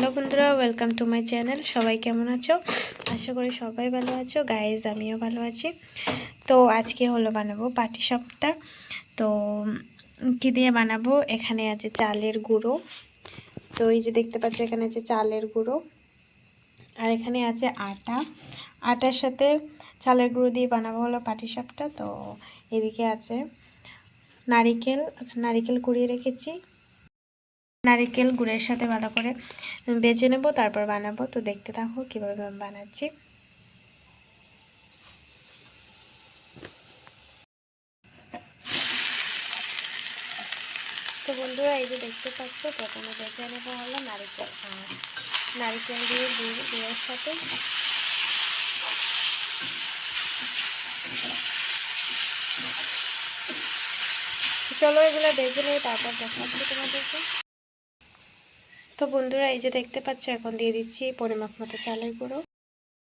Hello বন্ধুরা welcome to my channel সবাই কেমন আছো? আশা করি সবাই ভালো আছো। গাইজ আমিও ভালো আছি। তো আজকে হলো বানাবো পাটি সাপটা। তো কী দিয়ে বানাবো? এখানে আছে চালের গুঁড়ো। তো এই যে দেখতে পাচ্ছ, এখানে আছে চালের গুঁড়ো। আর এখানে আছে আটা। আটার সাথে চালের গুঁড়ো দিয়ে বানাবো হলো পাটি সাপটা। তো এদিকে আছে নারিকেল। নারিকেল কুড়িয়ে রেখেছি। নারিকেল গুড়ের সাথে ভালো করে বেজে নেব, তারপর বানাবো। তো দেখতে থাকো কীভাবে আমি বানাচ্ছি। তো বন্ধুরা, এই যে দেখতে পাচ্ছ, প্রথমে বেজে নেব হলো নারিকেল নারিকেল দিয়ে গুড়, গুড়ের সাথে চলো এগুলো বেজে নেই, তারপর দেখাচ্ছি তোমাদেরকে। তো বন্ধুরা, এই যে দেখতে পাচ্ছ, এখন দিয়ে দিচ্ছি পরিমাপ মতো চালের গুঁড়ো।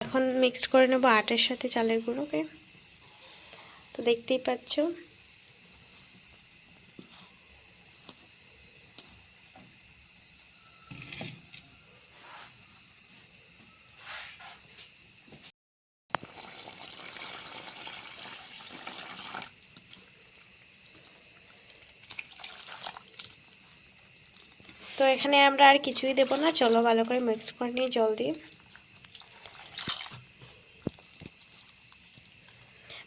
এখন মিক্সড করে নেব আটের সাথে চালের গুঁড়োকে। তো দেখতেই পাচ্ছ তো এখানে আমরা আর কিছুই দেবো না। চলো ভালো করে মিক্স করে নিই জল দিয়ে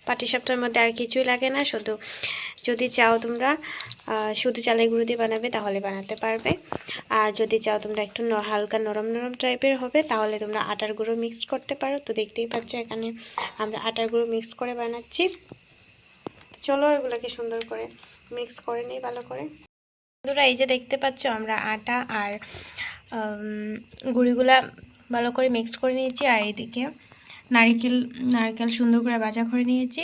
পাটিসাপটার মধ্যে আর কিছুই লাগে না, শুধু যদি চাও তোমরা শুধু চালের গুঁড়ো দিয়ে বানাবে তাহলে বানাতে পারবে। আর যদি চাও তোমরা একটু হালকা নরম নরম টাইপের হবে তাহলে তোমরা আটার গুঁড়ো মিক্স করতে পারো। তো দেখতেই পাচ্ছ এখানে আমরা আটার গুঁড়ো মিক্স করে বানাচ্ছি। চলো এগুলোকে সুন্দর করে মিক্স করে নিই ভালো করে। বন্ধুরা, এই যে দেখতে পাচ্ছ আমরা আটা আর গুঁড়িগুলা ভালো করে মিক্স করে নিয়েছি আর এইদিকে নারিকেল, নারকেল সুন্দর করে ভাজা করে নিয়েছি।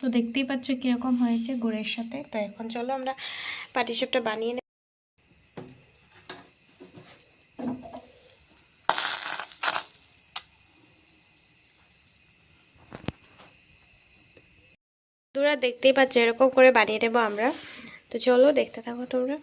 তো দেখতেই পাচ্ছ কীরকম হয়েছে গুড়ের সাথে। তো এখন চলো আমরা পাটিসাপটা বানিয়ে নেব দেখতেই পাচ্ছ এরকম করে বানিয়ে নেব আমরা। তো চলো দেখতে থাকো তোমরা।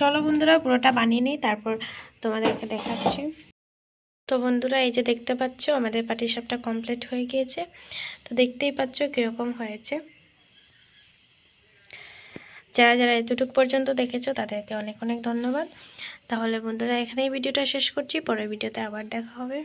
চলো বন্ধুরা, পুরোটা বানিয়ে নিই, তারপর তোমাদেরকে দেখাচ্ছি। তো বন্ধুরা, এই যে দেখতে পাচ্ছ, আমাদের পাটিসাপটা কমপ্লিট হয়ে গিয়েছে। তো দেখতেই পাচ্ছ কীরকম হয়েছে। যারা যারা এতটুকু পর্যন্ত দেখেছ, তাদেরকে অনেক অনেক ধন্যবাদ। তাহলে বন্ধুরা, এখানেই ভিডিওটা শেষ করছি, পরের ভিডিওতে আবার দেখা হবে।